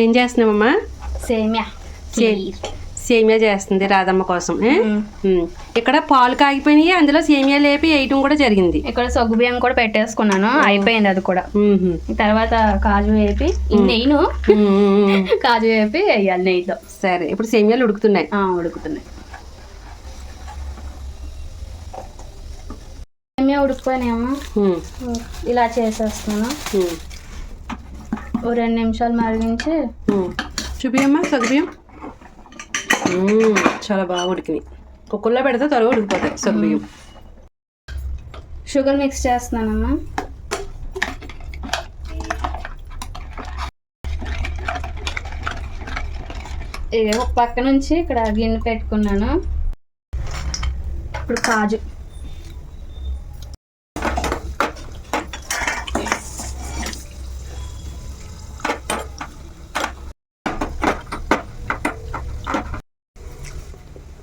ఏం చేస్తున్నావమ్మా? సేమ్యా. సేమియా చేస్తుంది రాధమ్మ కోసం. ఇక్కడ పాలు కాగిపోయినాయి అందులో సేమియా లేపి వేయటం కూడా జరిగింది. ఇక్కడ సగ్గు బియ్యం కూడా పెట్టేసుకున్నాను అయిపోయింది అది కూడా. తర్వాత కాజు వేపి నెయ్యిను. కాజు వేపి వేయాలి నెయ్యితో సరే ఇప్పుడు సేమియాలు ఉడుకుతున్నాయి. ఉడుకుతున్నాయి. సేమియా ఉడికిపోయినాయమ్మా ఇలా చేసేస్తున్నాను. ఓ రెండు నిమిషాలు మరిగించి. చూపియమ్మా సగ్గుబియ్యం. ఉమ్, చాలా బాగా ఉడికినాయి. కుక్కర్లో పెడితే త్వరగా ఉడికిపోతాయి సగ్గుబియ్యం. షుగర్ మిక్స్ చేస్తున్నానమ్మా. ఇక ఒక పక్క నుంచి ఇక్కడ గిన్నె పెట్టుకున్నాను. ఇప్పుడు కాజు.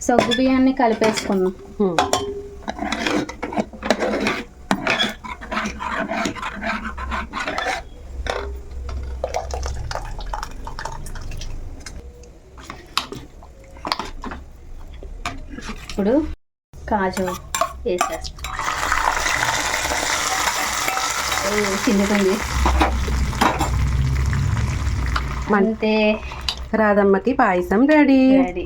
సగ్గు బియ్యాన్ని కలిపేసుకున్నాం. ఇప్పుడు కాజు వేసేస్తాం. చిందుతుంది అంతే. రాధమ్మకి పాయసం రెడీ. రెడీ.